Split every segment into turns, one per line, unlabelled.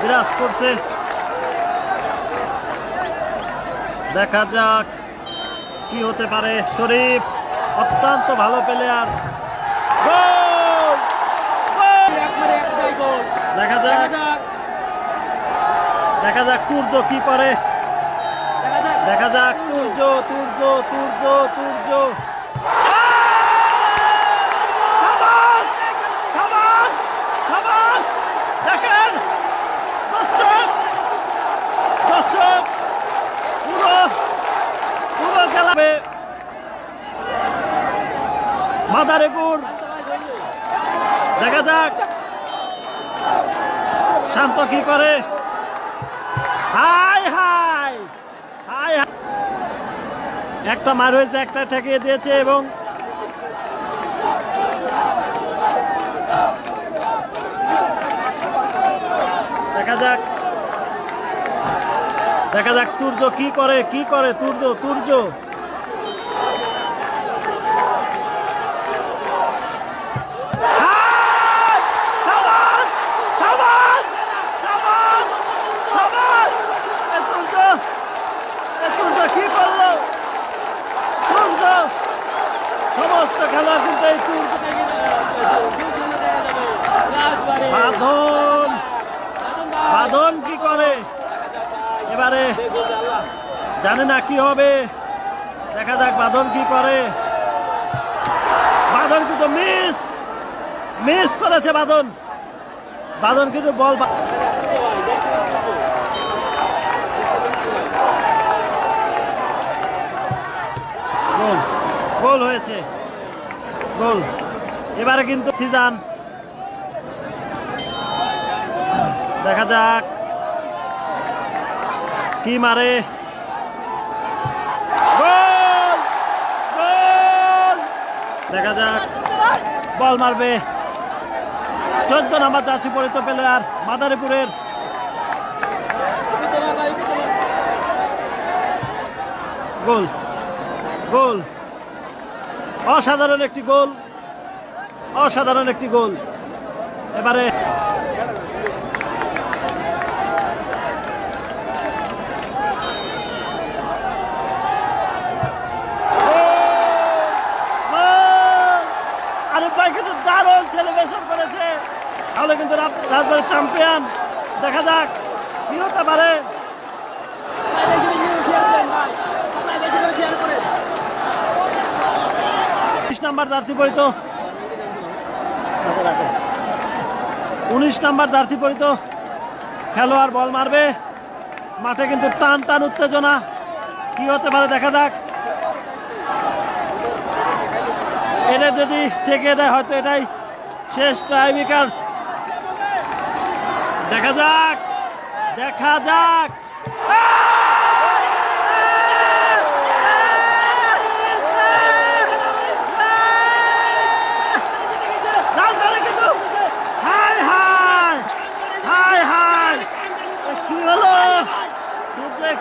বিরাজ করছে। দেখা যাক কি হতে পারে। শরীফ অত্যন্ত ভালো প্লেয়ার! দেখা যাক। দেখা যাক তুর্য কি করে দেখা যাক তুর্য তুর্য তুর্য তুর্য মাদারীপুর। দেখা যাক। শান্ত কি করে? হাই হাই হাই একটা মার হয়েছে, একটা ঠেকিয়ে দিয়েছে এবং দেখা যাক। দেখা যাক তুর্য কি করে কি করে? তুর্য তুর্য হাই! সাবাস! সাবাস! সাবাস! সাবাস! এ তুর্য! এ তুর্য কি করল? তুর্য! সমস্ত খেলা কিন্তু এই তুর্য বাঁধন বাঁধন কি করে? এবারে জানে না কি হবে। দেখা যাক বাঁধন কি করে। বাঁধন কিন্তু মিস মিস করেছে বাঁধন বাঁধন কিন্তু বল গোল গোল হয়েছে। গোল। এবারে কিন্তু সিজান দেখা যাক। কি মারে? দেখা যাক। বল মারবে। চোদ্দ নাম্বার চাচ্ছি পরিত প্লেয়ার মাদারীপুরের। গোল। গোল। অসাধারণ একটি গোল। অসাধারণ একটি গোল। এবারে কিন্তু রাজবাড়ির চ্যাম্পিয়ন দেখা যাক, কি হতে পারে। উনিশ নাম্বার জার্সি পরিত। উনিশ নাম্বার জার্সি পরিত। খেলোয়াড় বল মারবে। মাঠে কিন্তু টান টান উত্তেজনা। কি হতে পারে, দেখা যাক। এটা যদি ঠেকে দেয়, হয়তো এটাই শেষ টাইমিকার দেখা যাক দেখা যাক।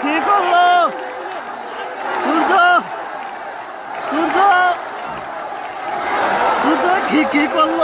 কি করল? সূর্য সূর্য সূর্য কি কি করল?